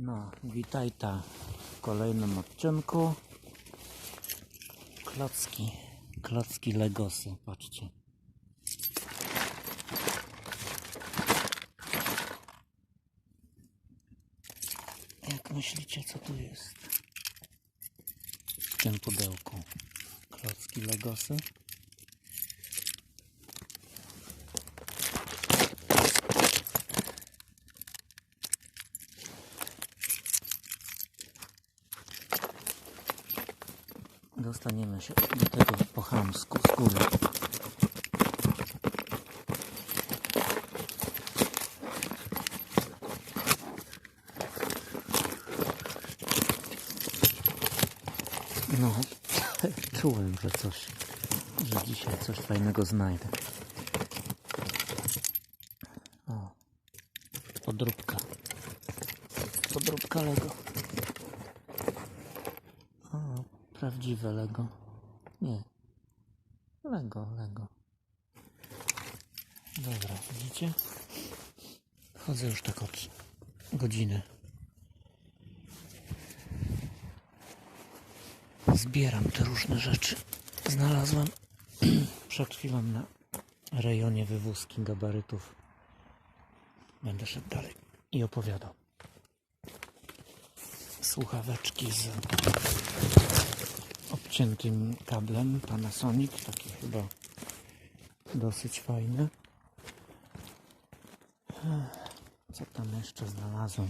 No, witaj ta w kolejnym odcinku. Klocki, klocki Legosy, patrzcie. Jak myślicie, co tu jest? W tym pudełku. Klocki Legosy. Dostaniemy się do tego po chamsku. No, czułem, że coś, że dzisiaj coś fajnego znajdę. O, podróbka. Podróbka Lego. Prawdziwe Lego. Nie. Lego, Lego. Dobra, widzicie? Chodzę już tak od godziny. Zbieram te różne rzeczy. Znalazłem przed chwilą na rejonie wywózki gabarytów. Będę szedł dalej i opowiadał. Słuchaweczki z obciętym kablem Panasonic, taki chyba dosyć fajny. Co tam jeszcze znalazłem?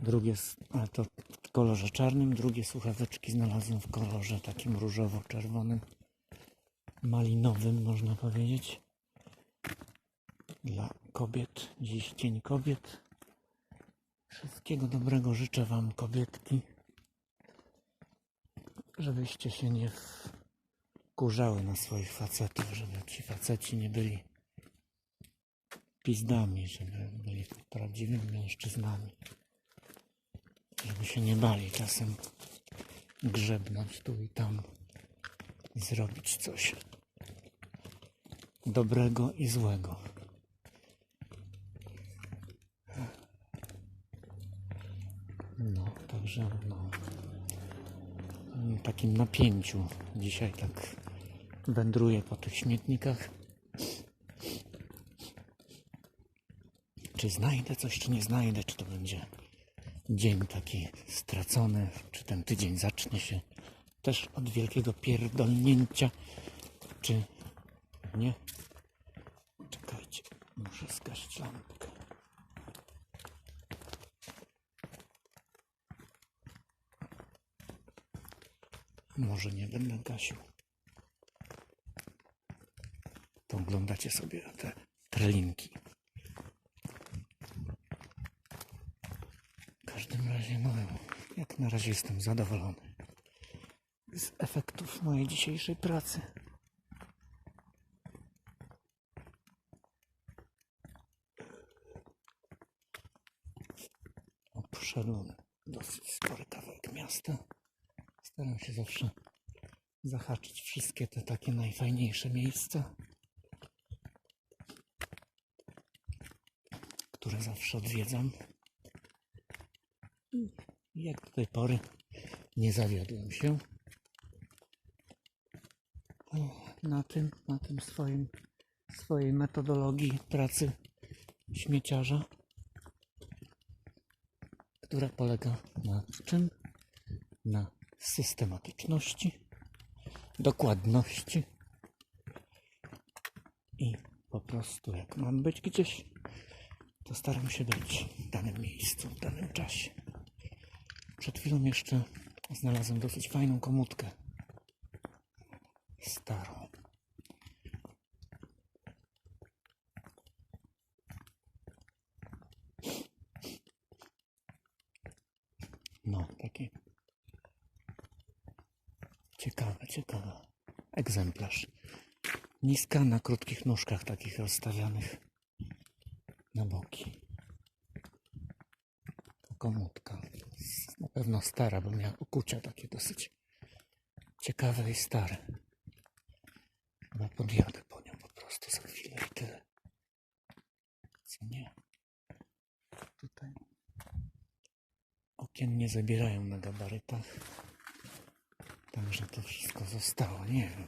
Drugie, ale to w kolorze czarnym, drugie słuchaweczki znalazłem w kolorze takim różowo-czerwonym, malinowym można powiedzieć. Dla kobiet, dziś Dzień Kobiet. Wszystkiego dobrego życzę Wam, kobietki żebyście się nie wkurzały na swoich facetów, żeby ci faceci nie byli pizdami, żeby byli prawdziwymi mężczyznami. Żeby się nie bali czasem grzebnąć tu i tam i zrobić coś dobrego i złego. No, także no takim napięciu. Dzisiaj tak wędruję po tych śmietnikach. Czy znajdę coś, czy nie znajdę, czy to będzie dzień taki stracony, czy ten tydzień zacznie się też od wielkiego pierdolnięcia, czy nie. Czekajcie, muszę zgasić lampkę. Może nie będę gasił. To oglądacie sobie te trelinki. W każdym razie, no, jak na razie jestem zadowolony z efektów mojej dzisiejszej pracy. Obszedłem dosyć spory kawałek miasta. Staram się zawsze zahaczyć wszystkie te takie najfajniejsze miejsca, które zawsze odwiedzam. I jak do tej pory nie zawiodłem się na tym, na tym swoim, swojej metodologii pracy śmieciarza, która polega na czym? Na systematyczności, dokładności i po prostu jak mam być gdzieś, to staram się być w danym miejscu, w danym czasie. Przed chwilą jeszcze znalazłem dosyć fajną komutkę. Starą. No, taki ciekawe. Egzemplarz. Niska na krótkich nóżkach takich rozstawianych na boki. To. Na pewno stara, bo miała ukucia takie dosyć ciekawe i stare. Chyba podjadę po nią po prostu za chwilę i tyle. Co nie? Tutaj Okien nie zabierają na gabarytach. Także to wszystko zostało. Nie wiem.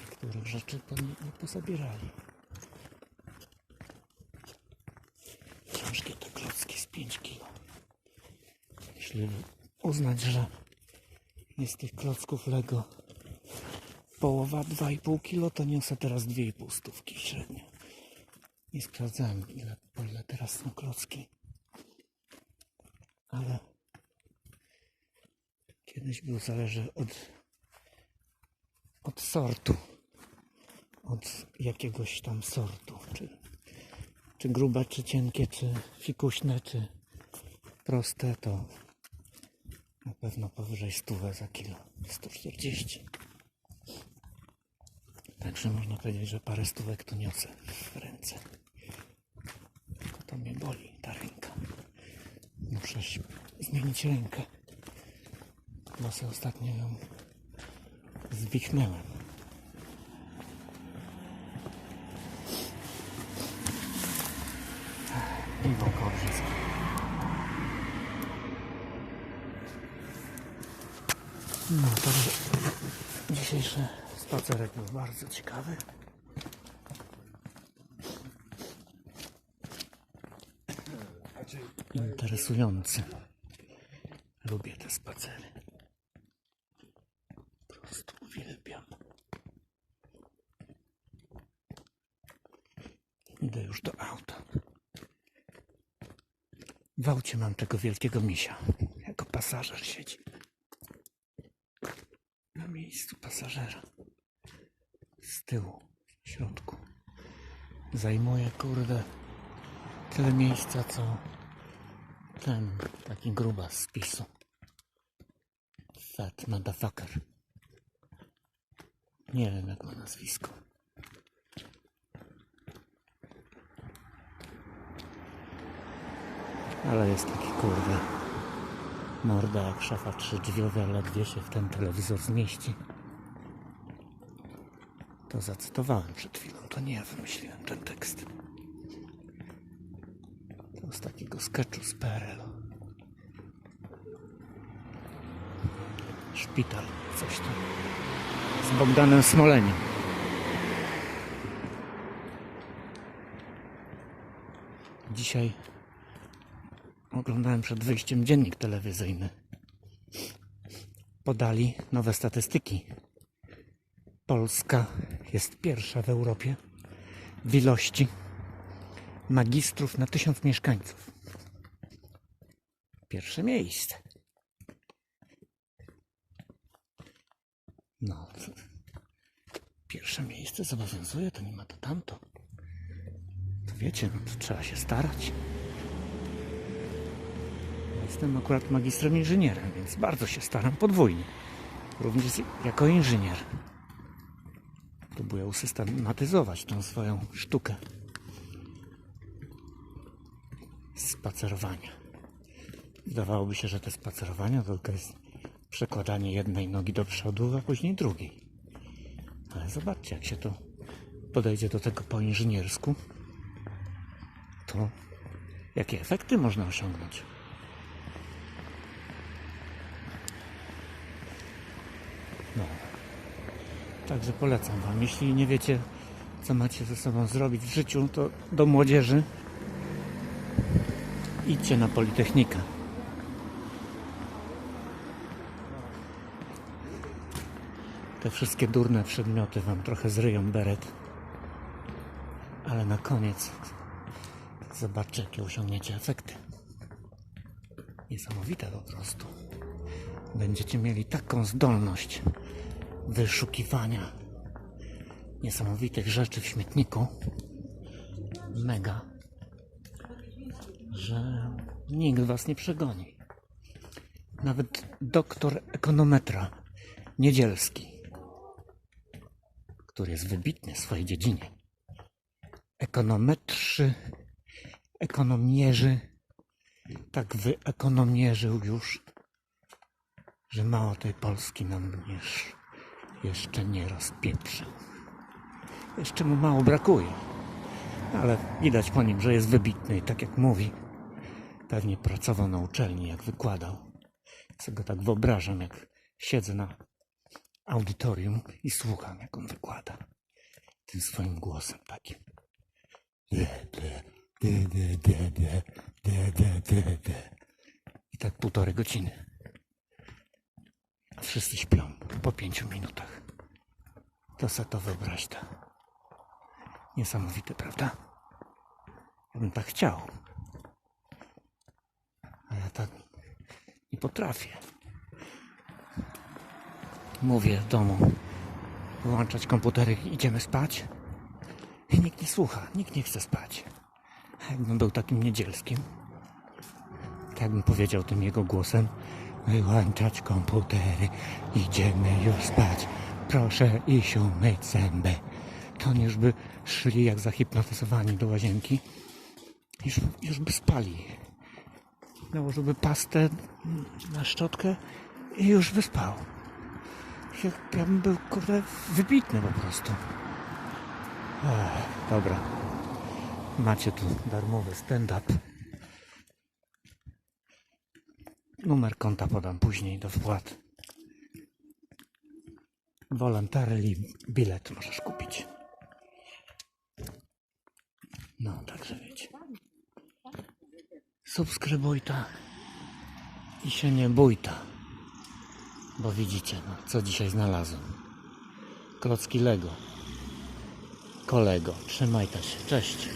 Niektórych rzeczy to nie, nie pozabierali. Ciężkie te klocki z 5 kg. Jeśli uznać, że jest tych klocków Lego połowa 2,5 kg, to niosę teraz 2,5 stówki średnio. Nie sprawdzałem ile, ile teraz są klocki. Ale kiedyś był zależy od od sortu. Od jakiegoś tam sortu. Czy, czy grube, czy cienkie, czy fikuśne, czy proste, to na pewno powyżej 100 za kilo. 140. Także można powiedzieć, że parę stówek to niosę w ręce. Tylko to mnie boli, ta ręka. Muszę zmienić rękę. Bo sobie ostatnio ją zwichnęłem. I bokobrzysk. No to dzisiejszy spacerek był bardzo ciekawy. Interesujący. Lubię te spacery. Uwielbiam. Idę już do auta. W aucie mam tego wielkiego misia. Jako pasażer siedzi. Na miejscu pasażera. Z tyłu, w środku. Zajmuje, kurde, tyle miejsca, co ten taki gruba z PiSu. Fat motherfucker. Nie wiem, jak ma nazwisko. Ale jest taki kurde. Morda jak szafa trzydrzwiowa, ledwie się w ten telewizor zmieści. To zacytowałem przed chwilą, to nie ja wymyśliłem ten tekst. To z takiego sketchu z PRL. Szpital, coś tam. Z Bogdanem Smoleniem. Dzisiaj oglądałem przed wyjściem dziennik telewizyjny. Podali nowe statystyki. Polska jest pierwsza w Europie w ilości magistrów na tysiąc mieszkańców. Pierwsze miejsce. No, to pierwsze miejsce zobowiązuje, to nie ma to tamto. To wiecie, no to trzeba się starać. Ja Jestem akurat magistrem inżynierem, więc bardzo się staram podwójnie. Również jako inżynier. Próbuję usystematyzować tą swoją sztukę spacerowania. Wydawałoby się, że te spacerowania to tylko jest przekładanie jednej nogi do przodu, a później drugiej. Ale zobaczcie, jak się to podejdzie do tego po inżyniersku, to jakie efekty można osiągnąć. No. Także polecam Wam. Jeśli nie wiecie, co macie ze sobą zrobić w życiu, to do młodzieży idźcie na Politechnikę. Te wszystkie durne przedmioty Wam trochę zryją beret. Ale na koniec zobaczcie, jakie osiągniecie efekty. Niesamowite po prostu. Będziecie mieli taką zdolność wyszukiwania niesamowitych rzeczy w śmietniku. Mega. Że nikt was nie przegoni. Nawet doktor ekonometra Niedzielski, który jest wybitny w swojej dziedzinie. Ekonometrzy, ekonomierzy, tak wyekonomierzył już, że mało tej Polski nam już jeszcze nie rozpieprzył. Jeszcze mu mało brakuje, ale widać po nim, że jest wybitny i tak jak mówi, Pewnie pracował na uczelni, jak wykładał. Co go tak wyobrażam, jak siedzę na audytorium i słucham, jak on wykłada. Tym swoim głosem takim. I tak półtorej godziny. Wszyscy śpią po pięciu minutach. To se to wyobraź. Niesamowite, prawda? Ja bym tak chciał. Ale ja tak nie potrafię. Mówię w domu. Wyłączać komputery idziemy spać. I nikt nie słucha, nikt nie chce spać. Jakbym był takim niedzielskim, tak jakbym powiedział tym jego głosem, wyłączać komputery, idziemy już spać. Proszę iść umyć zęby. To już by szli jak zahipnotyzowani do łazienki. Już, już by spali. Nałożyłby pastę na szczotkę i już by spał. Ja, bym był, kurde, wybitny po prostu. Ech, dobra. Macie tu darmowy stand-up. Numer konta podam później do wpłat. Voluntarily bilet możesz kupić. No, także wiecie. Subskrybuj ta i się nie bój ta. Bo widzicie, no, co dzisiaj znalazłem. Klocki Lego. Kolego, trzymaj się. Cześć.